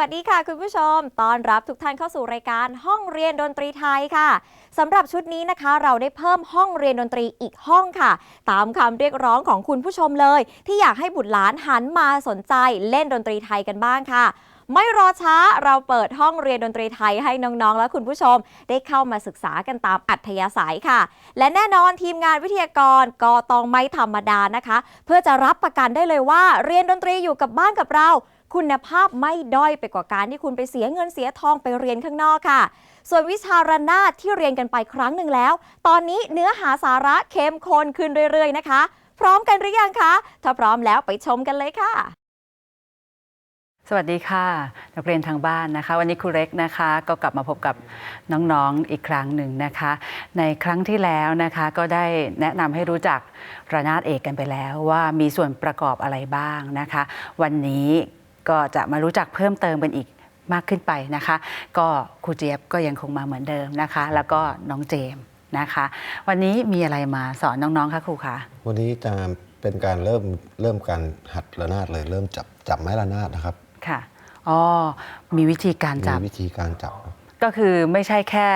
วัสดีค่ะ คุณผู้ชม ตอนรับทุกท่านเข้าสู่รายการห้องเรียนดนตรีไทยค่ะสำหรับชุดนี้นะคะ เราได้เพิ่มห้องเรียนดนตรีอีกห้องค่ะ ตามคำเรียกร้องของคุณผู้ชมเลย ที่อยากให้บุตรหลานหันมาสนใจเล่นดนตรีไทยกันบ้างค่ะ ไม่รอช้าเราเปิดห้องเรียนดนตรีไทยให้น้องๆ และคุณผู้ชม ได้เข้ามาศึกษากันตามอัธยาศัยค่ะ และแน่นอนทีมงานวิทยากรก็ต้องไม่ธรรมดานะคะ เพื่อจะรับประกันได้เลยว่าเรียนดนตรีอยู่กับบ้านกับเรา คุณภาพไม่ด้อยไปกว่าการที่คุณไปเสียเงินเสียทองไปเรียนข้างนอกค่ะ ส่วนวิชาระนาดที่เรียนกันไปครั้งหนึ่งแล้ว ตอนนี้เนื้อหาสาระเข้มข้นขึ้นเรื่อยๆนะคะ พร้อมกันหรือยังคะ ถ้าพร้อมแล้วไปชมกันเลยค่ะสวัสดีค่ะ นักเรียนทางบ้านนะคะ วันนี้ครูเล็กนะคะ ก็กลับมาพบกับน้องๆอีกครั้งหนึ่งนะคะ ในครั้งที่แล้วนะคะก็ได้แนะนำให้รู้จักระนาดเอกกันไปแล้วว่ามีส่วนประกอบอะไรบ้างนะคะ วันนี้ ก็จะมารู้จักเพิ่มเติมกันอีกมากขึ้นไปนะคะ ก็ครูเจี๊ยบก็ยังคงมาเหมือนเดิมนะคะ แล้วก็น้องเจมส์นะคะ วันนี้มีอะไรมาสอนน้องๆคะครูคะวันนี้จะเป็นการเริ่มเริ่มการหัดระนาดเลย เริ่มจับจับไม้ระนาดนะครับค่ะอ๋อมีวิธีการมีจับวิธีการจับ ก็คือไม่ใช่แค่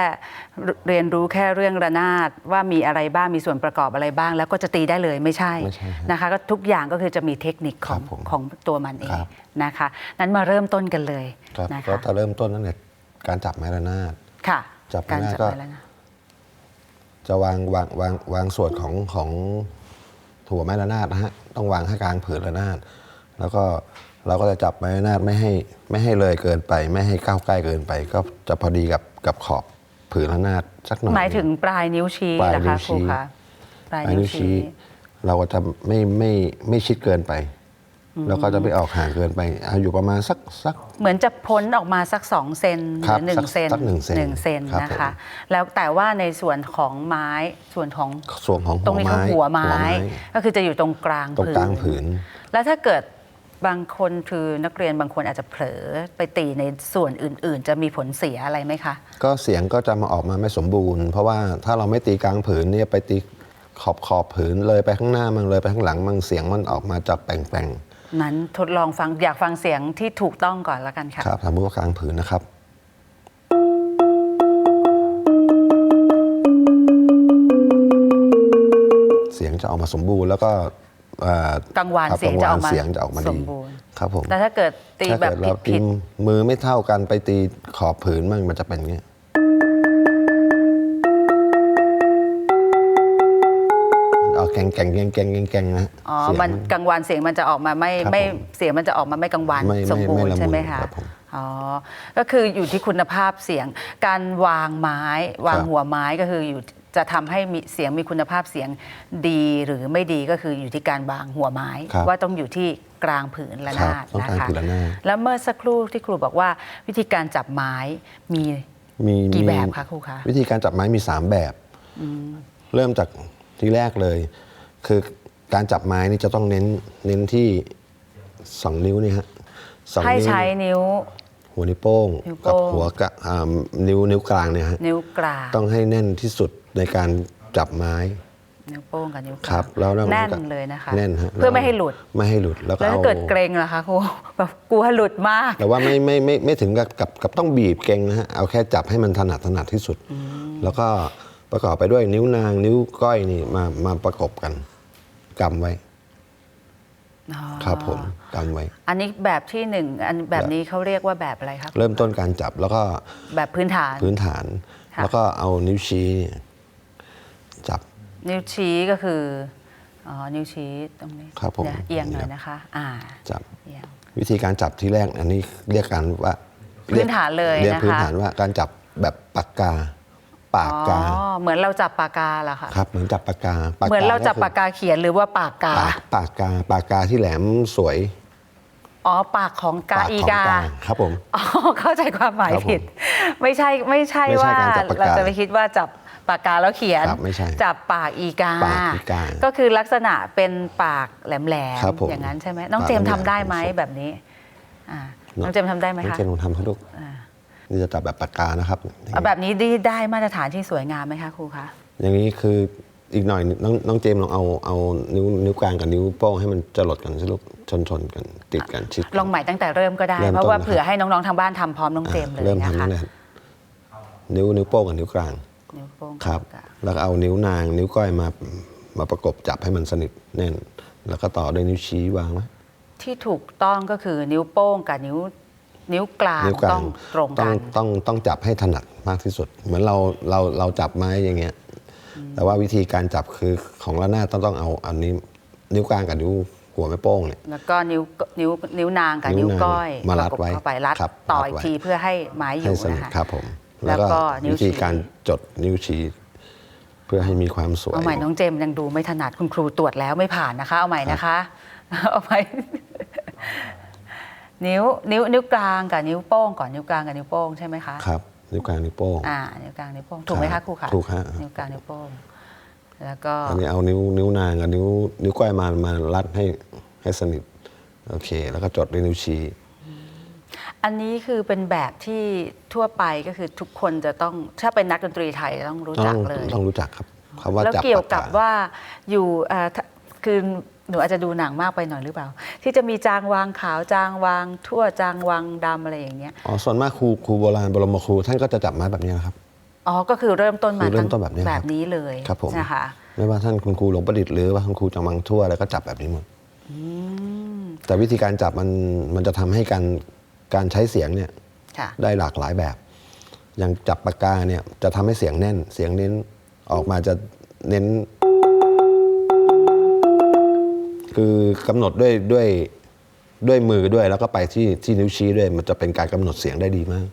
เรียนรู้แค่เรื่องระนาดว่ามีอะไรบ้างมีส่วนประกอบอะไรบ้าง แล้วก็จะตีได้เลยไม่ใช่ไม่ใช่ฮะนะคะ ก็ทุกอย่างก็คือจะมีเทคนิคของครับผมของตัวมันเอคงรับ นะคะนั้นมาเริ่มต้นกันเลยครับนะก็คะจะเริ่มต้นตั้งแต่การจับไม้ระนาด ค่ะจับการง่ายจับก็ไว้แล้วนะจะวางวางวางวางส่วนของของถั่วไม้ระนาดนะฮะต้องวางให้กลางผืนระนาด แล้วก็ เราก็จะจับไม้ระนาดไม่ให้ไม่ให้เลยเกินไป ไม่ให้ก้าวใกล้เกินไป ก็จะพอดีกับกับขอบผืนระนาดสักหน่อยหมายถึงปลายนิ้วชี้ปลายนะนิ้คะวครูชี้คะปลายปลายนิ้นิ้ววชี้ชี้ เราก็จะไม่ไม่ไม่ชิดเกินไป แล้วก็จะไม่ออกห่างเกินไปเอาอยู่ประมาณสักสัก เหมือนจะพ้นออกมาสักสองเซนหครัรืบอหนึ่สังกเซนสักหนึ่งเซนหนึ่งเซนครับนะคะผมแล้วแต่ว่าในส่วนของไม้ส่วนของส่วนของตรหังวนี้ไม้คือหัวไม้ ก็คือจะอยู่ตรงกลางตรงกลางผืน แล้วถ้าเกิด บางคนคือนักเรียนบางคนอาจจะเผลอไปตีในส่วนอื่น ๆ จะมีผลเสียอะไรไหมคะ ก็เสียงก็จะมาออกมาไม่สมบูรณ์ เพราะว่าถ้าเราไม่ตีกลางผืนเนี่ยไปตีขอบขอบผืนเลยไปข้างหน้ามันเลยไปข้างหลังมันเสียงมันออกมาจะแปลงนั้นทดลองฟังอยากฟังเสียงที่ถูกต้องก่อนแล้วกันค่ะ ๆครับสมมติว่ากลางผืนนะครับ เสียงจะออกมาสมบูรณ์แล้วก็ เอ่อกังวานครับเสียงจะออกมาเสียงจะออกมาสดีมบูรณ์ครับผมแต่ถ้าเกิดตีถ้าแบบเกิดเราผิตีดมือไม่เท่ากันไปตีขอบผืนมันมันจะเป็นอย่างเงี้ยมันออกแกงแกงแกงแกงแกงแกงนะๆอ๋อเสียงมันกังวานเสียงมันจะออกมาไม่ครับไม่ผมเสียงมันจะออกมาไม่กังวานไม่ไม่สมบูรไม่ณ์ละมุนใช่ไหมคะครับผมอ๋อ ก็คืออยู่ที่คุณภาพเสียง การวางไม้ วางครับหัวไม้ก็คืออยู่ จะทำให้มีเสียงมีคุณภาพเสียงดีหรือไม่ดีก็คืออยู่ที่การวางหัวไม้ครับว่าต้องอยู่ที่กลางผืนระครับนาดต้องนะการคะผืนระนาดแล้วเมื่อสักครู่ที่ครูบอกว่าวิธีการจับไม้มีมีกี่มีแบบคะครูคะวิธีการจับไม้มี 3 แบบ เริ่มจากที่แรกเลย คือการจับไม้นี่จะต้องเน้นเน้นที่2นิ้วนี่ฮะสองให้นิ้วใช้นิ้ว หัวนิ้วโป้งนิ้วโป้งกับหัวกะอ่านิ้วนิ้วกลางเนี่ยฮะนิ้วกลางต้องให้แน่นที่สุด ในการจับไม้ นิ้วโป้งกับนิ้วกลางครับแล้วเราแน่นก็เลยนะคะ แน่นฮะเพื่อไม่ให้หลุด ไม่ให้หลุดแล้วก็แล้วถ้าเอา เกิดเกรงล่ะคะครูแบบกลัวหลุดมาก แต่ว่าไม่ไม่ไม่ไม่ถึงกับกับกับต้องบีบเก่งนะฮะเอาแค่จับให้มันถนัดถนัดที่สุด แล้วก็ประกอบไปด้วยนิ้วนาง นิ้วก้อยนี่มามาประกบกันกำไว้อ๋อครับผมกำไว้ อันนี้แบบที่หนึ่งอันแบบนี้เขาเรียกว่าแบบอะไรครับเริ่มต้นการจับแล้วก็แบบพื้นฐาน พื้นฐาน ค่ะ แล้วก็เอานิ้วชี้เนี่ยจับ นิ้วชี้ก็คืออ๋อนิ้วชี้ตรงนี้ครับผมเดี๋ยวเอียงหน่อยนะคะ อ่าจับเอียงวิธีการจับที่แรกอันนี้เรียกกันว่าพื้นฐานเลยเรียกนะคะพื้นฐานว่าการจับแบบปากกาปากกาอ๋อเหมือนเราจับปากกาเหรอคะครับเหมือนจับปากกาปกเหมือนเราจับคืปากกาเขียนหรือว่าปากกาปากปากกาปากกาที่แหลมสวยอ๋อปากของกาปากอีของกาครับผมอ๋อเข้าใจความหมายครับผมผิด ไม่ใช่ไม่ใช่ไม่ใช่ว่าการจับปากกาเราจะไปคิดว่าจับ ปากกาแล้วเขียนครับไม่ใช่จับปากอีกา ปากอีกาก็คือลักษณะเป็นปากแหลมครับผมๆอย่างนั้นใช่ไหมน้องปากเจมส์แหลทำมๆได้ไหมครับแบบนี้อ่าเนอะ น้องเจมส์ทำได้ไหมน้องคะเจนลองทำเขาลูกอ่านี่จะจับแบบปากกานะครับ เอาแบบนี้ได้ได้มาตรฐานที่สวยงามไหมคะครูคะอย่างนี้คืออีกหน่อยน้องน้องเจมส์ลองเอาเอานิ้วนิ้วกลางกับนิ้วโป้งให้มันจะหลดกันสิลูกชนชนกันติดกันชิดกัน ลองใหม่ตั้งแต่เริ่มก็ได้ เริ่มต้นเพราะว่านะครับ เผื่อให้น้องๆทางบ้านทำพร้อมน้องเจมส์เลยเริ่มนะทำคะ นั่นแหละนิ้วนิ้วโป้งกับนิ้วกลาง นิ้วโป้งครับกับ แล้วก็เอานิ้วนาง นิ้วก้อยมามาประกบจับให้มันสนิทแน่น แล้วก็ต่อด้วยนิ้วชี้วางไว้ที่ถูกต้องก็คือนิ้วโป้งกับนิ้วนิ้วกลางนิ้วกลาต้องงตรงต้กัองนต้องต้องจับให้ถนัดมากที่สุด เหมือนเราเราเราจับไม้อย่างเงี้ย แต่ว่าวิธีการจับคือของระนาดต้องต้องเอาอันนี้นิ้วกลางกับนิ้วหัวแม่โป้งเนี่ยแล้วก็นิ้วนิ้วนิ้วนางกับนิ้นิ้ววนางก้อยมารัดประกบไว้เข้าไปรัดครับต่อรัดอีกไว้ทีเพื่อให้ไม้อให้ยู่สนิทนะคะครับผม แล้วก็นิ้ววิธีชี้การจดนิ้วชี้เพื่อให้มีความสวยเอาใหม่น้องเจมส์ยังดูไม่ถนัดคุณครูตรวจแล้วไม่ผ่านนะคะ เอาใหม่นะคะ เอาใหม่นิ้วนิ้วนิ้วกลางกับนิ้วโป้งก่อนนิ้วกลางกับนิ้วโป้งใช่ไหมคะครับนิ้วกลางนิ้วโป้งอ่านิ้วกลางนิ้วโป้งถูกไหมครัคะบครูคะถูกฮะนิ้วกลางนิ้วโป้งแล้วก็อันนี้เอานิ้วนิ้วนางกับนิ้วนิ้วก้อยมามารัดให้ให้สนิทโอเค แล้วก็จดด้วยนิ้วชี้ อันนี้คือเป็นแบบที่ทั่วไปก็คือทุกคนจะต้องถ้าเป็นนักดนตรีไทยต้องรู้ต้จัอกงเลย ต้องรู้จักครับคำว่าแล้วจับเกี่ยวกับปากว่าอยู่เอ่อถ้าคือหนูอาจจะดูหนังมากไปหน่อยหรือเปล่า ที่จะมีจางวางขาวจางวาง ทั่วจางวางดำอะไรอย่างเงี้ยอ๋อส่วนมากครูครูโบราณบรมครูท่านก็จะจับไม้แบบนี้นะครับ อ๋อก็คือเริ่มต้นมาคือเริ่มต้นแบบนี้ครับแบบนี้เลยครับผม นะคะ ไม่ว่าท่านคุณครูหลวงประดิษฐ์หรือว่าคุณครูจังมังทั่วอะไรก็จับแบบนี้หมดแต่วิธีการจับมันมันจะทำให้การ การใช้เสียงเนี่ยค่ะได้หลากหลายแบบ อย่างจับปากกาเนี่ยจะทำให้เสียงแน่น เสียงเน้นออกมาจะเน้น คือกำหนดด้วยด้วยด้วยมือด้วยแล้วก็ไปที่ที่นิ้วชี้ด้วย มันจะเป็นการกำหนดเสียงได้ดีมาก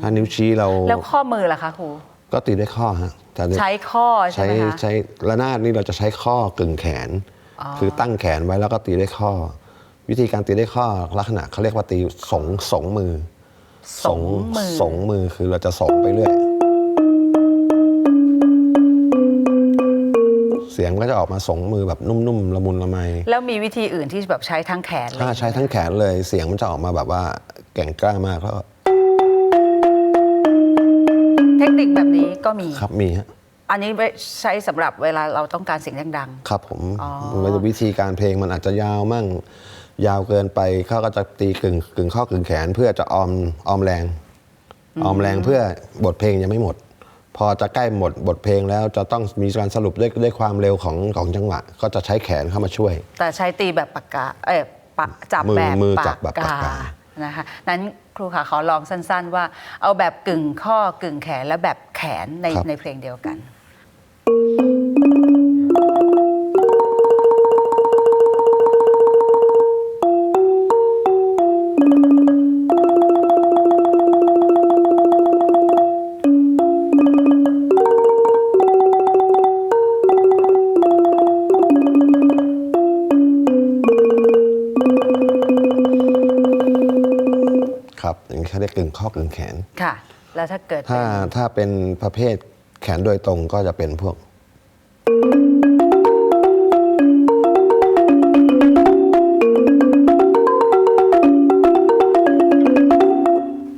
ถ้านิ้วชี้เราแล้วข้อมือล่ะคะครูก็ตีด้วยข้อฮะแต่เนี่ยใช้ข้อใช่ใช้ไหมคะใช้ระนาดนี่เราจะใช้ข้อกึ่งแขนอ๋อคือตั้งแขนไว้แล้วก็ตีด้วยข้อ วิธีการตีด้วยข้อลักษณะเขาเรียกว่าตีสงสงมือสองมือสงมือคือเราจะสงไปเรื่อย เสียงก็จะออกมาสงมือแบบนุ่มๆละมุนละไมแล้วมีวิธีอื่นที่แบบใช้ทั้งแขนเลยถ้าใช้ทั้งแขนเลย เสียงมันจะออกมาแบบว่าแก่งกล้ามากแล้วก็เทคนิคแบบนี้ก็มีครับมีฮะอันนี้ไว้ใช้สำหรับเวลาเราต้องการเสียงดังครับผมอ๋อมันจะวิธีการเพลงมันอาจจะยาวมั่ง ยาวเกินไปเขาก็จะตีกึ่งกึ่งข้อกึ่งแขน เพื่อจะออมออมแรงออมแรงเพื่อบทเพลงยังไม่หมด พอจะใกล้หมดบทเพลงแล้วจะต้องมีการสรุปด้วยด้วยความเร็วของของจังหวะ ก็จะใช้แขนเข้ามาช่วยๆแต่ใช้ตีแบบปากกาเอ้ยปะจับมือแบบมือปาจับกแบบกาปากกานะคะนั้นครูขาขอลองสั้น ๆ ว่าเอาแบบกึ่งข้อกึ่งแขนและแบบแขนในครับในเพลงเดียวกัน ครับอย่างนี้เขาเรียกกึ่งข้อกึ่งแขน ค่ะ แล้วถ้าเกิดถ้าเป็นถ้าเป็นประเภทแขนโดยตรงก็จะเป็นพวก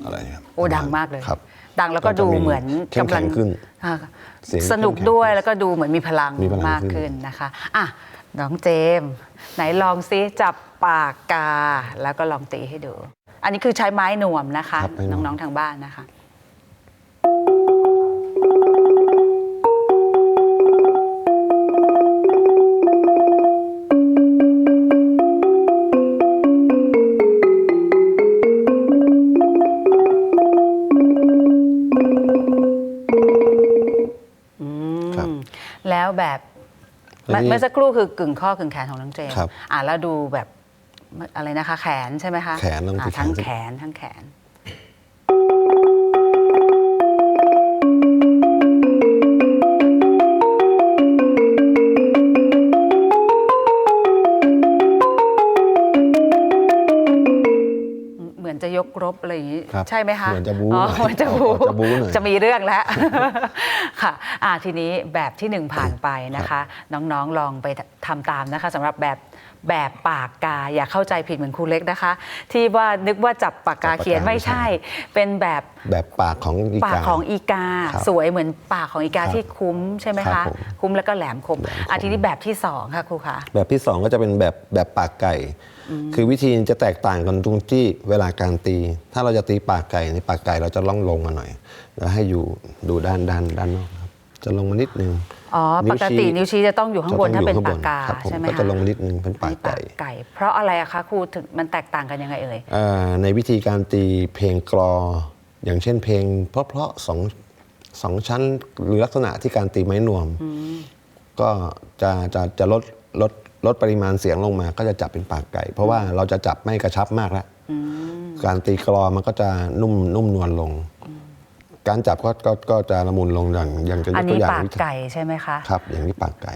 อะไรครับโอ้ดังมากเลย ครับ ดังแล้วก็ก็จะดูมีเหมือนเข้มกำลัแข็งขึ้น อ่าเสียงสนุกเข้มแข็งด้วยแล้วก็ดูเหมือนมีพลังมีพลังมากขึ้น ขึ้นนะคะอะน้องเจมส์ไหนลองซิจับปากกาแล้วก็ลองตีให้ดู อันนี้คือใช้ไม้หนวมนะคะ ครับไม้หนวมน้องๆทางบ้านนะคะ อืมครับแล้วแบบแล้วนี่เมื่อสักครู่คือกึ่งข้อกึ่งแขนของน้องเจมส์ครับ อะแล้วดูแบบ อะไรนะคะ แขนใช่ไหมคะแขนลองอะที่แขนทั้งสิแขนทั้งแขน รบอะไรอย่างนี้ครับใช่ไหมคะเหมือนจะบู๊อ๋อหน่อยเหมือนจะบู๊ออกจะบู๊หน่อย จะมีเรื่องแล้ว ค่ะอ่าทีนี้แบบที่หนึ่งผ่านไปนะคะ น้องๆลองไปทำตามนะคะสำหรับแบบแบบปากกาอย่าเข้าใจผิดเหมือนครูเล็กนะคะ ที่ว่านึกว่าจับปากกาจับปากกาเขียนไม่ไม่ใช่ใช่ เป็นแบบ แบบปากของอีปากกา ของอีกาครับสวยเหมือนปากของอีกาครับที่คุ้มใช่ไหมครัคะ บผมคุ้มแล้วก็แหลมคมแหลมคมอะทีนี้แบบที่สองค่ะครูคะ แบบที่สองก็จะเป็นแบบแบบปากไก่ คือวิธีจะแตกต่างกันตรงที่เวลาการตี ถ้าเราจะตีปากไก่ในปากไก่เราจะล่องลงมาหน่อย แล้วให้อยู่ดูด้านด้านด้านนอกครับ จะลงมานิดนึงอ๋อนิ้ปวกชี้ตินิ้วชี้จะต้องอยู่ข้างบนจะถ้าต้องเป็นอยู่ปากกาครับผมใช่ไหมก็คะจะลงมานิดนึงเป็นปากนี่ไก่ไก่ เพราะอะไรอะคะครูถึงมันแตกต่างกันยังไงเอ่ยเอ่อในวิธีการตีเพลงกรอ อย่างเช่นเพลง เพราะๆสองสองชั้นหรือลักษณะที่การตีไม้นวม ก็จะจะจะลดลด ลดปริมาณเสียงลงมาก็จะจับเป็นปากไก่ เพราะว่าเราจะจับไม่กระชับมากแล้วการตีกรอมันก็จะนุ่มนุ่มนวลลง การจับก็ก็ก็จะละมุนลงอย่างอย่างจะยอักนตัวนี้อย่างปากวิธีไก่ใช่ไหมคะครับ อย่างนี้ปากไก่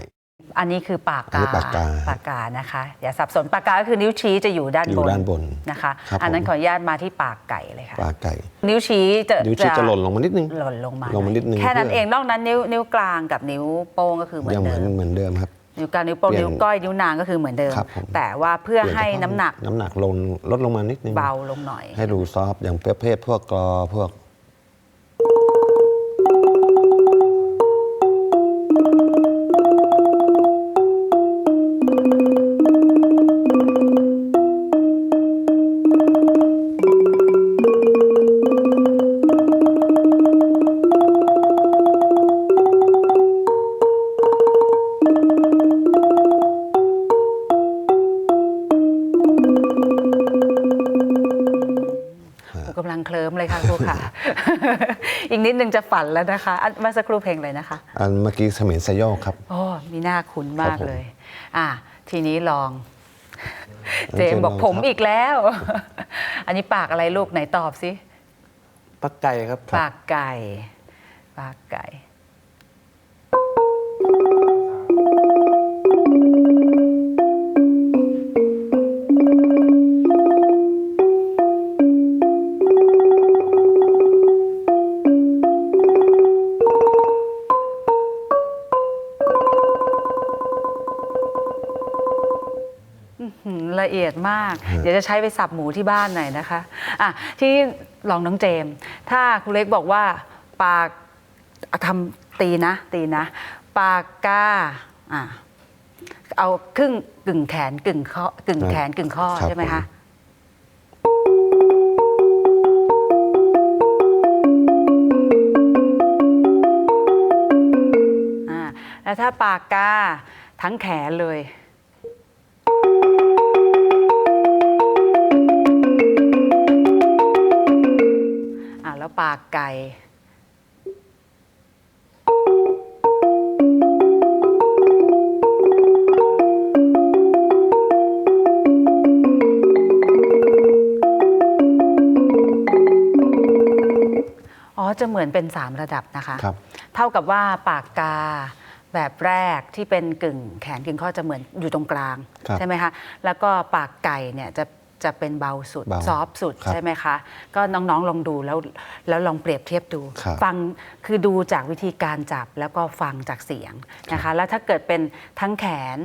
อันนี้คือปากอันกานี้ปากกาปากกานะคะอย่าสับสนปากกาก็คือนิ้วชี้จะอยู่ด้านอบยู่นด้านบนนะคะครับอันนั้นผมขออนุญาตมาที่ปากไก่เลยค่ะปากไก่ นิ้วชี้จะนิ้วชี้จะหล่นลงมานิดนึงหล่นลงมาลงมานิดนึงแค่นั้นเพื่อเองนอกนั้นนิ้วนิ้วกลางกับนิ้วโป้งก็คือเหมือยันงเหเดิมือนมเหมือนเดิมครับ นิ้วกลางนิ้วโป้งเปลี่ยนนิ้วก้อยนิ้วนางก็คือเหมือนเดิม ครับผม แต่ว่าเพื่อปลี่ยให้เฉพาะน้ำหนักน้ำหนักลงลดลงมานิดนึง เบาลงหน่อย ให้ดูซอฟต์อย่างประเภทพวกกรอพวก จะฝันแล้วนะคะอันเมื่อสักครู่เพลงเลยนะคะ อันเมื่อกี้เสมียนสยโยกครับ โอ้มีหน้าคุ้นมากครับผมเลย อะทีนี้ลองอันเจมส์บอกเจมส์ลองผมครับอีกแล้ว อันนี้ปากอะไรลูกไหนตอบสิ ปักไก่ครับ ปากไก่ ปากไก่ หือละเอียดมาก เดี๋ยวจะใช้ไปสับหมูที่บ้านหน่อยนะคะอะที่ลองน้องเจมส์ถ้าครูเล็กบอกว่าปากอะทำตีนะตีนะ ปากกาอะเอาครึ่งกึ่งแขนกึ่งข้อกึ่งแขนกึ่งข้อครับใช่ไหมผคะมอ่าแล้วถ้าปากกาทั้งแขนเลย แล้วปากไก่อ๋อจะเหมือนเป็น 3 ระดับนะคะ ครับ เท่ากับว่าปากกาแบบแรกที่เป็นกึ่งแขนกึ่งข้อจะเหมือนอยู่ตรงกลาง ครับ ใช่ไหมคะ แล้วก็ปากไก่เนี่ยจะ จะเป็นเบาสุด เบาซอฟต์สุดครับใช่ไหมคะ ก็น้องๆลองดูแล้วแล้วลองเปรียบเทียบดู ครับฟังคือดูจากวิธีการจับแล้วก็ฟังจากเสียงนะคะ แล้วถ้าเกิดเป็นทั้งแขน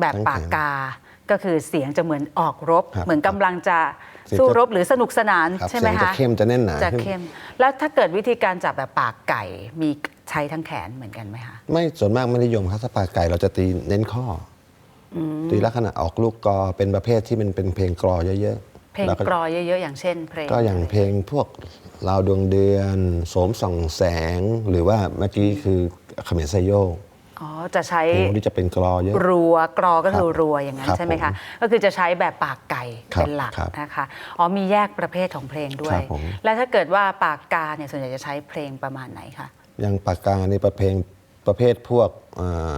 แบบทั้งแขนปากกา ก็คือเสียงจะเหมือนออกรบ ครับเหมือนกำลังจะเสียงสู้จะ รบหรือสนุกสนานครับใช่ไหมเสียงจะคะ เข้มจะแน่นหนาจะขึ้น เข้ม แล้วถ้าเกิดวิธีการจับแบบปากไก่มีใช้ทั้งแขนเหมือนกันไหมคะ ไม่ส่วนมากไม่นิยมครับถ้าปากไก่เราจะตีเน้นข้อ อตีลักษณะออกลูกกรอเป็นประเภทที่มันเป็นเพลงกรอเยอะๆเพลงแล้วก็กรอเยอะๆ อย่างเช่น เพลงก็อย่างเพลงพวกลาวดวงเดือนโสมส่องแสง หรือว่าเมื่อกี้คือเขมรไซโยกอ๋อจะใช้เพลงที่จะเป็นกรอเยอะ รัวกรอก็คือครับรัวอย่างนั้นครับใช่ไหมผคะมก็คือจะใช้แบบปากไก่ครับเป็นหลักครับนะคะอ๋อมีแยกประเภทของเพลงด้วครัยบผม แล้วถ้าเกิดว่าปากกาเนี่ยส่วนใหญ่จะใช้เพลงประมาณไหนคะ อย่างปากกาในประเพลงประเภทพวกเอ่อ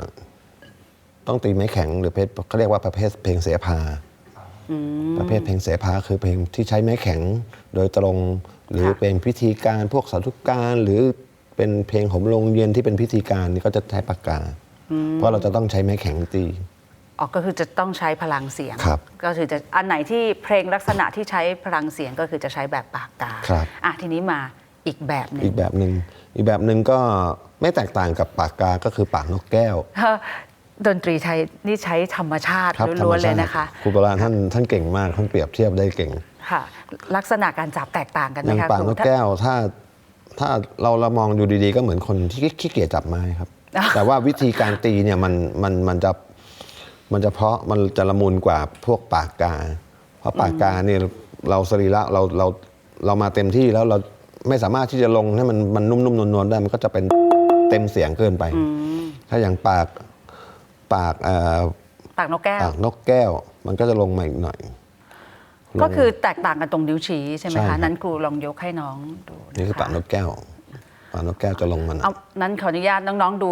ต้องตีไม้แข็งหรือเพศเขาเรียกว่าประเภทเพลงเสภาประเภทเพลงเสภาคือเพลงที่ใช้ไม้แข็งโดยตรง หรือค่ะ เป็นพิธีการพวกสาธุการหรือเป็นเพลงโหมโรงเย็นที่เป็นพิธีการนี่ก็จะใช้ปากกา เพราะเราจะต้องใช้ไม้แข็งตี ออกก็คือจะต้องใช้พลังเสียง ครับก็คือจะอันไหนที่เพลงลักษณะที่ใช้พลังเสียงก็คือจะใช้แบบปากกาครับ อะทีนี้มาอีกแบบหนึ่งอีกแบบหนึ่งอีกแบบหนึ่งก็ไม่แตกต่างกับปากกาก็คือปากนกแก้ว เอ่อ ดนตรีไทยนี่ใช้ธรรมชาติครับล้วนๆเลยธรรมชาตินะคะ ครูโบราณท่านท่านเก่งมากท่านเปรียบเทียบได้เก่ง ค่ะ ลักษณะการจับแตกต่างกันไหอมย่างคะปากครูนกแก้วถ้าถ้าเราเรามองดูดีๆ ก็เหมือนคนที่ขี้เกียจจับไม้ครับอ่าแต่ว่าวิธีการตีเนี่ยมันมันมันจะมันจะเพราะมันจะละมุนกว่าพวกปากกา เพราะปากกาเนี่ยเราสรีระเราเราเรามาเต็มที่แล้วเราไม่สามารถที่จะลงให้มันมันนุ่มๆนวลๆได้มันก็จะเป็นเต็มเสียงเกินไป ถ้าอย่างปาก ปากเอ่อปากนกแก้ว ปากนกแก้ว มันก็จะลงมาอีกหน่อยลงก็คือแตกต่างกันตรงนิ้วชี้ใช่ไหมใช่ครัคะ บ นั้นครูลองยกให้น้องดูะะนี่คือปากนกแก้ว ปากนกแก้วจะลงมาหน่อย เอานั้นขออนุญาตน้องๆดู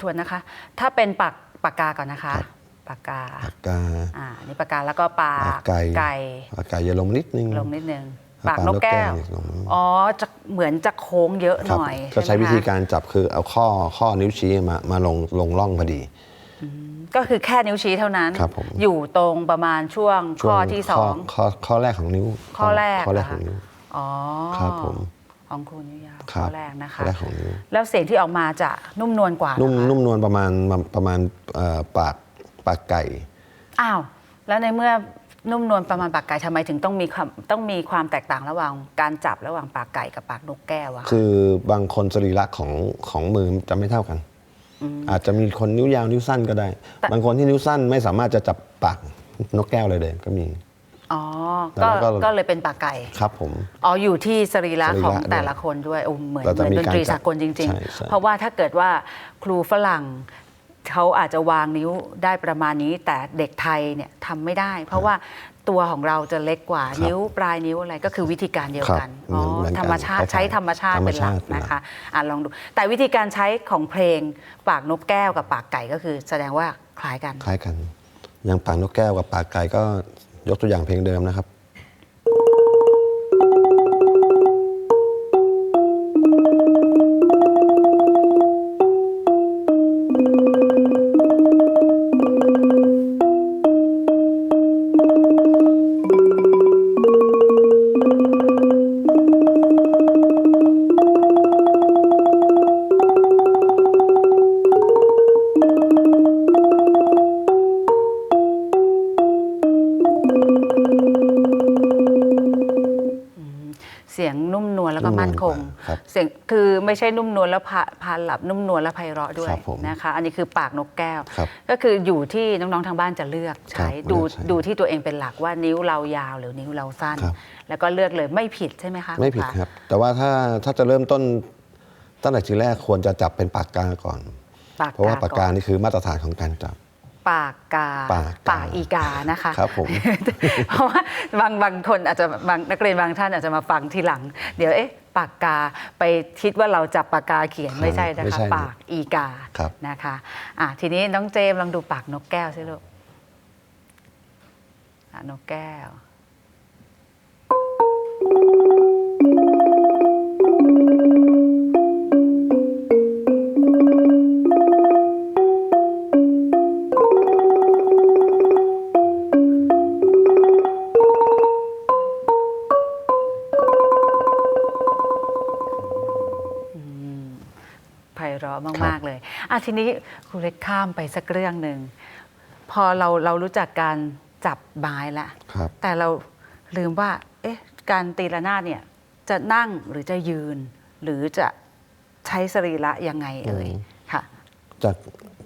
ทวนนะคะ ถ้าเป็นปากปากกาก่อนนะคะครับ ปากกาปากกา อ่านี่ปากกาแล้วก็ปาปากกไก่ไก่ ปากไก่จะลงนิดนึงลงนิดนึงปาปากกนกแก้วนกแก้วลงอ๋อจะเหมือนจะโค้งเยอะคหรับน่อยก็ใช้ไหมวิธีคะการจับคือเอาข้อข้อนิ้วชี้มามาลงลงร่องพอดี ก็คือแค่นิ้วชี้เท่านั้น ครับผม อยู่ตรงประมาณช่วงข้อที่สองข้อข้อแรกของนิ้วข้อแรกข้อแรกเหรอของนิ้ว อ๋อครับผมของครูนิ้วยาวครัข้บอแรกนะข้อคะแรกของนิ้ว แล้วเสียงที่ออกมาจะนุ่มนวลกว่านุ่มเหรอคะนุ่มนวลประมาณประมาณเอ่อปากปากไก่ อ้าว แล้วในเมื่อนุ่มนวลประมาณปากไก่ทำไมถึงต้องมีความต้องมีความแตกต่างระหว่างการจับระหว่างปากไก่กับปากนกแก้วอะคะคือบางคนสรีระของของมือจะไม่เท่ากัน อาจจะมีคนนิ้วยาวนิ้วสั้นก็ได้แต่บางคนที่นิ้วสั้นไม่สามารถจะจับปากนกแก้วเลยเลยก็มี อ๋อแล้ก็วก็ ก็เลยเป็นปากไก่ ครับผม อ๋อ อยู่ที่สรีระสรีระของด้วยแต่ละคนด้วยโอ้เหมือนเราเหจะมือนมีดนตรีการจับสากลจริง ใช่ใช่ ๆ เพราะว่าถ้าเกิดว่าครูฝรั่งเขาอาจจะวางนิ้วได้ประมาณนี้ แต่เด็กไทยเนี่ยทำไม่ได้ เพราะว่า ตัวของเราจะเล็กกว่าครับนิ้วปลายนิ้วอะไรก็คือวิธีการเดียวกันครับเหมือนเหมือนกันธรรมชาติคล้ายๆใช้ธรรมชาติเป็นหลักธรรมชาติเป็นหลักนะคะอะลองดู แต่วิธีการใช้ของเพลงปากนกแก้วกับปากไก่ก็คือ แสดงว่าคล้ายกัน คล้ายกัน อย่างปากนกแก้วกับปากไก่ก็ยกตัวอย่างเพลงเดิมนะครับ สียงคือไม่ใช่นุ่มนวลแล้วพาพาหลับนุ่มนวลแล้วไพเราะด้วยครับผมนะคะ อันนี้คือปากนกแก้ว ครับก็คืออยู่ที่น้องๆทางบ้านจะเลือกใช้ครับดูเลือกใช้ดูที่ตัวเองเป็นหลักว่านิ้วเรายาวหรือนิ้วเราสั้น ครับ แล้วก็เลือกเลยไม่ผิดใช่ไหมคะไม่ผิดณครับ แต่ว่าถ้าถ้าจะเริ่มต้นตั้งแต่ทีแรกควรจะจับเป็นปากกาก่อน ปากเพราะว่าปากกาอน นี่คือมาตรฐานของการจับ ปากกาปากกาอีกานะคะครับผมเพราะว่าบางบางคนอาจจะบางนักเรียนบางท่านอาจจะมาฟังทีหลัง เดี๋ยวเอ๊ะปากกาไปคิดว่าเราจับปากกาเขียนไม่ใช่นะไม่คะใช่ ปากอีกาครับนะคะอะทีนี้น้องเจมส์ลองดูปากนกแก้วสิลูกอะนกแก้ว อะทีนี้ครูเล็กข้ามไปสักเรื่องหนึ่ง พอเราเรารู้จักการจับไม้ละครับ แต่เราลืมว่าเอ๊ะการตีระนาดเนี่ยจะนั่งหรือจะยืน หรือจะใช้สรีระยังไงเอ่ยอืมค่ะ จาก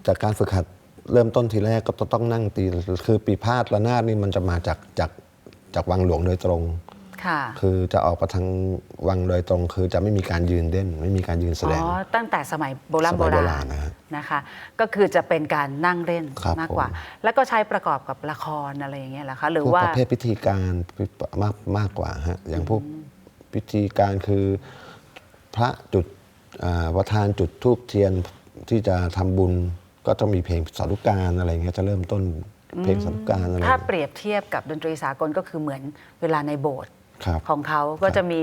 จากการฝึกหัดเริ่มต้นทีแรกก็ต้องนั่งตี คือปีพาดระนาดนี่มันจะมาจากจากจากวังหลวงโดยตรง ค่ะคือจะออกมาทางวังโดยตรง คือจะไม่มีการยืนเด่น ไม่มีการยืนแสดงอ๋อตั้งแต่สมัยโบราณสมัโบยโบราราณณนะฮะนะคะ ก็คือจะเป็นการนั่งเล่นครับมากกว่าผมแล้วก็ใช้ประกอบกับละครอะไรอย่างเงี้ยเหรอคะหรือพวกว่าประเภทพิธีการมากมากกว่าฮะอย่างพวกพิธีการคือพระจุดอ่าประธานจุดทูบเทียนที่จะทำบุญก็ต้องมีเพลงสาธุการอะไรเงี้ยจะเริ่มต้นเพลงสาธุการอะไรถ้าเปรียบเทียบกับดนตรีสากลก็คือเหมือนเวลาในโบสถ์ครับ ของเขาก็จะมี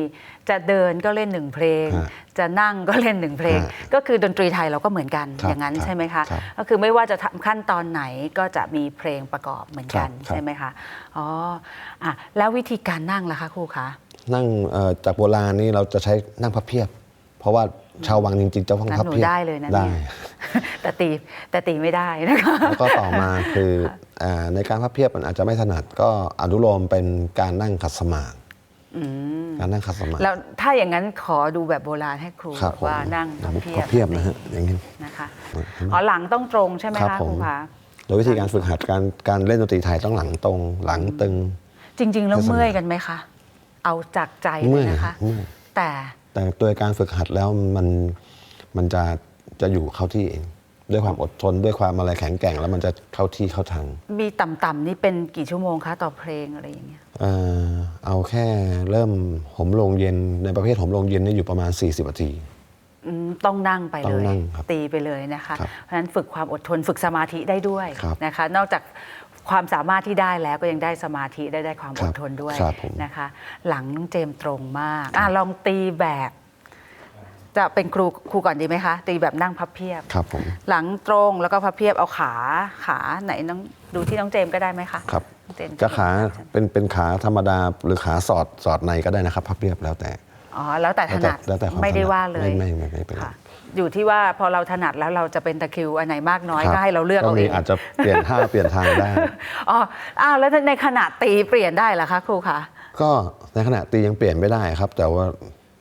จะเดินก็เล่นหนึ่งเพลงฮะจะนั่งก็เล่นหนึ่งเพลงฮะก็คือดนตรีไทยเราก็เหมือนกันครับอย่างนั้นครับใช่ไหมคะครับก็คือไม่ว่าจะทำขั้นตอนไหนก็จะมีเพลงประกอบเหมือนกันครับใช่ไหมคะอ๋ออะแล้ววิธีการนั่งล่ะคะครูคะนั่งเอ่อจากโบราณนี่เราจะใช้นั่งพับเพียบ เพราะว่าชาววังจริงๆจะต้องงั้นพับหนูเพียบได้เลยนะได้เนี่ยแต่ตีแต่ตีไม่ได้นะคะแล้วก็ต่อมาคืออ่าในการพับเพียบมันอาจจะไม่ถนัดก็อนุโลมเป็นการนั่งขัดสมาธิอืม การนั่งขัดสมาธิแล้วถ้าอย่างนั้นขอดูแบบโบราณให้ครูครับผมว่านั่งอย่างพับเพียพับบเพียบนะฮะอย่างนี้ นะคะอ๋อหลังต้องตรงใช่ไหมครับคะผมครูคะโดยวิธีการฝึกหัดการการเล่นดนตรีไทยต้องหลังตรงหลังตึง จริง ๆ แล้วลักษณะเมื่อยกันไหมคะ เอาจากใจเลเมื่อยยนะคะเมื่อยแต่แต่โดยการฝึกหัดแล้วมันมันจะจะอยู่เข้าที่เอง ด้วยความอดทนด้วยความอะไรแข็งแกร่ง แล้วมันจะเข้าที่เข้าทางมีต่ำๆนี่เป็นกี่ชั่วโมงคะต่อเพลงอะไรอย่างเงี้ยเอ่อเอาแค่เริ่มหมโรงเย็นในประเภทหมโรงเย็นนี่อยู่ประมาณ 40นาที อืมต้องนั่งไปต้เลองย นั่งครับตีไปเลยนะคะ ครับเพราะฉะนั้นฝึกความอดทนฝึกสมาธิได้ด้วยครับนะคะ นอกจากความสามารถที่ได้แล้วก็ยังได้สมาธิได้ได้ความครัอบดทนด้วยครับผม นะคะ หลังน้องเจมส์ตรงมากอะลองตีแบบ จะเป็นครูครูก่อนดีไหมคะ ตีแบบนั่งพับเพียบ ครับผมหลังตรงแล้วก็พับเพียบเอาขาขาไหนน้องดูที่น้องเจมส์ก็ได้ไหมคะครับน้องเจมส์จะขาเป็นเป็นขาธรรมดาหรือขาสอดสอดในก็ได้นะครับพับเรียบแล้วแต่ อ๋อแล้วแต่ถนัดแล้วแต่ความไม่ได้ถนัดว่าเลยไม่ไม่ไม่ไม่เป็นไร ค่ะอยู่ที่ว่าพอเราถนัดแล้วเราจะเป็นตะคริวอันไหนมากน้อยคบก็ให้เราเลือกเอามีเองอาจจะเปลี่ยนท่า เปลี่ยนทางได้ อ๋ออ้าวแล้วในขณะตีเปลี่ยนได้เหรอคะครูคะ ก็ในขณะตียังเปลี่ยนไม่ได้ครับ แต่ว่า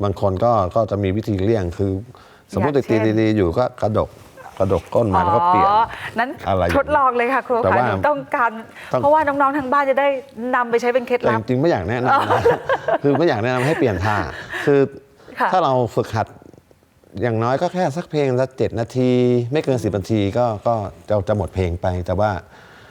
บางคนก็ก็จะมีวิธีเลี่ยงคือ สมมติอย่างเช่ตีนตีๆอยู่ก็กระดกกระดกก้นมาแล้วก็เปลี่ยนอ๋อนั้นอะไรอย่างนี้ทดลองเลยค่ะครูแต่คะว่าหนูต้องการ ต้อง เพราะว่าน้องๆทางบ้านจะได้นำไปใช้เป็นเคล็ดแต่ลัจบ ริงๆไม่อยากแนะนำนะคือไม่อยากแนะนำให้เปลี่ยนท่าคือค่ะ ถ้าเราฝึกหัดอย่างน้อยก็แค่สักเพลงละเจ็ดนาที ไม่เกินสิบนาทีก็ก็จะจะหมดเพลงไป แต่ว่า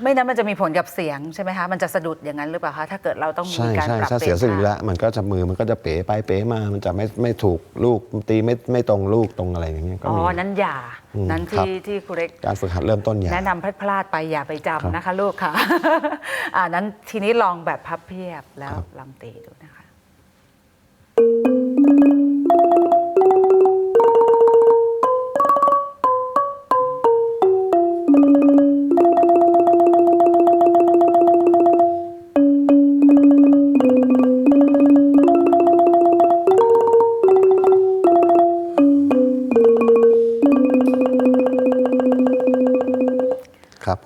ไม่นั้นมันจะมีผลกับเสียงใช่ไหมคะ มันจะสะดุดอย่างนั้นหรือเปล่าคะ ถ้าเกิดเราต้องมีใช่การใช่ปรับถ้าเปลี่เสียยนสรีท่าระมันก็จะมือมันก็จะเป๋ไปเป๋มามันจะไม่ไม่ถูกลูกตีไม่ไม่ตรงลูกตรงอะไรอย่างเงี้ยก็อ๋อ มี นั้นอย่า อืมนั้นครับ ที่ที่ครูเล็ก การฝึกหัดเริ่มต้นอย่าง แนะนำพลาดพลาดไปอย่าไปครับจำนะคะลูกค่ะ อ่านั้นทีนี้ลองแบบพับเพียบแล้วครับ ลองตีดูนะคะ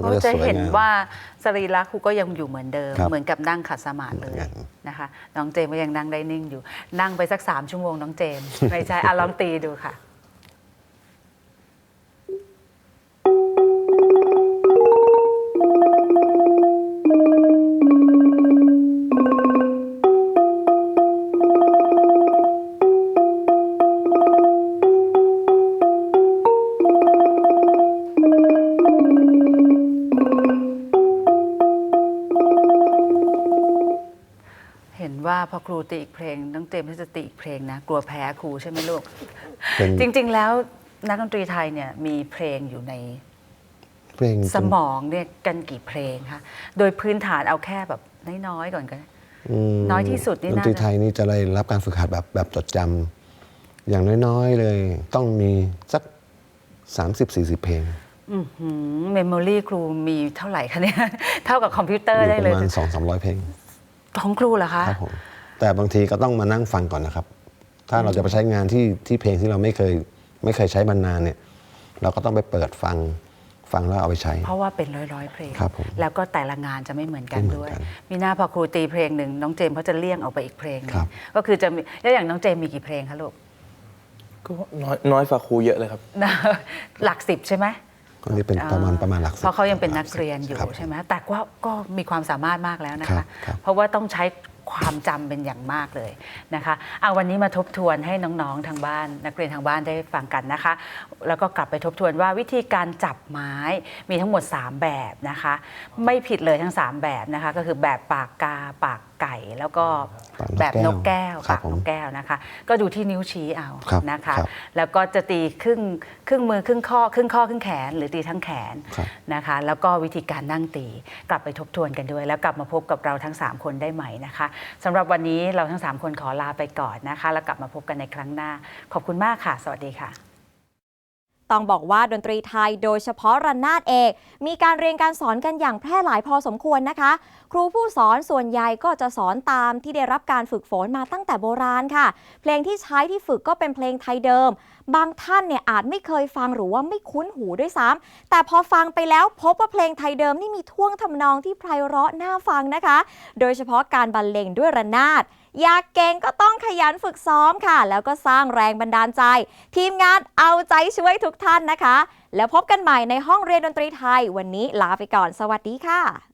ครับมันเราก็จะจะสวยเห็นงามว่าสรีระครูก็ยังอยู่เหมือนเดิมครับเหมือนกับนั่งขัดสมาธิเลเหมืยอนกันนะคะ น้องเจมส์ก็ยังนั่งได้นิ่งอยู่ นั่งไปสักสามชั่วโมงน้องเจมส์ไม่ใช่อะลองตีดูค่ะ พอครูตีอีกเพลงน้องเจมส์ก็จะตีอีกเพลงนะ กลัวแพ้ครูใช่ไหมลูก เป็นจริง ๆ แล้วนักดนตรีไทยเนี่ยมีเพลงอยู่ในเพลงสมองเนี่ยกันกี่เพลงคะโดยพื้นฐานเอาแค่แบบน้อยๆก่อนก็ได้มน้อยที่สุดนี่ดนน่าตรีจะไทยนี่จะได้รับการฝึกหัดแบบแบบจดจำอย่างน้อยๆเลย ต้องมีสัก 30-40 เพลงเมมโมรี่ครูมีเท่าไหร่คะเนี่ย เท่ากับคอมพิวเตอร์อยู่ได้ปเลยระมาณ 2-300 เพลง ของครูเหรอคะ ครับผม แต่บางทีก็ต้องมานั่งฟังก่อนนะครับ ถ้าเราจะไปใช้งานที่ที่เพลงที่เราไม่เคยไม่เคยใช้มานานเนี่ย เราก็ต้องไปเปิดฟังฟังแล้วเอาไปใช้ เพราะว่าเป็นร้อยๆเพลง ครับผมแล้วก็แต่ละงานจะไม่เหมือนกันไม่เหมือนด้วย กันมีหน้าพอครูตีเพลงหนึ่งน้องเจมส์เขาจะเลี่ยงออกไปอีกเพลงหนึ่งครับ ก็คือจะมีแล้วอย่างน้องเจมส์มีกี่เพลงคะลูก ก็น้อยน้อยฝากครูเยอะเลยครับหลักสิบใช่ไหมก็นี่เป็นประมาณประมาณหลักสิบเพราะเขายังเป็นนักเรียนอยู่ครับ ใช่ไหมแต่ว่าก็มีความสามารถมากแล้วนะครัคะ บครับเพราะว่าต้องใช้ ความจำเป็นอย่างมากเลยนะคะเอาวันนี้มาทบทวนให้น้องๆทางบ้าน นักเรียนทางบ้านได้ฟังกันนะคะ แล้วก็กลับไปทบทวนว่าวิธีการจับไม้มีทั้งหมด 3 แบบนะคะ ไม่ผิดเลยทั้ง 3 แบบนะคะ ก็คือแบบปากกาปากไก่แล้วก็ปากนกแบบนกแก้วครับปากนผมกแก้วนะคะ ก็ดูที่นิ้วชี้เอาครับนะคะครับแล้วก็จะตีครึ่งครึ่งมือครึ่งข้อครึ่งข้อครึ่งแขน หรือตีทั้งแขนครับนะคะ แล้วก็วิธีการนั่งตีกลับไปทบทวนกันด้วย แล้วกลับมาพบกับเราทั้ง 3 คนได้ใหม่นะคะสำหรับวันนี้เราทั้ง 3 คนขอลาไปก่อนนะคะ แล้วกลับมาพบกันในครั้งหน้า ขอบคุณมากค่ะ สวัสดีค่ะ ต้องบอกว่าดนตรีไทยโดยเฉพาะระนาดเอก มีการเรียนการสอนกันอย่างแพร่หลายพอสมควรนะคะ ครูผู้สอนส่วนใหญ่ก็จะสอนตามที่ได้รับการฝึกฝนมาตั้งแต่โบราณค่ะ เพลงที่ใช้ที่ฝึกก็เป็นเพลงไทยเดิมบางท่านเนี่ยอาจไม่เคยฟังหรือว่าไม่คุ้นหูด้วยซ้ำแต่พอฟังไปแล้วพบว่าเพลงไทยเดิมนี่มีท่วงทำนองที่ไพเราะน่าฟังนะคะ โดยเฉพาะการบรรเลงด้วยระนาดอยากเก่งก็ต้องขยันฝึกซ้อมค่ะ แล้วก็สร้างแรงบันดาลใจ ทีมงานเอาใจช่วยทุกท่านนะคะ แล้วพบกันใหม่ในห้องเรียนดนตรีไทย วันนี้ลาไปก่อน สวัสดีค่ะ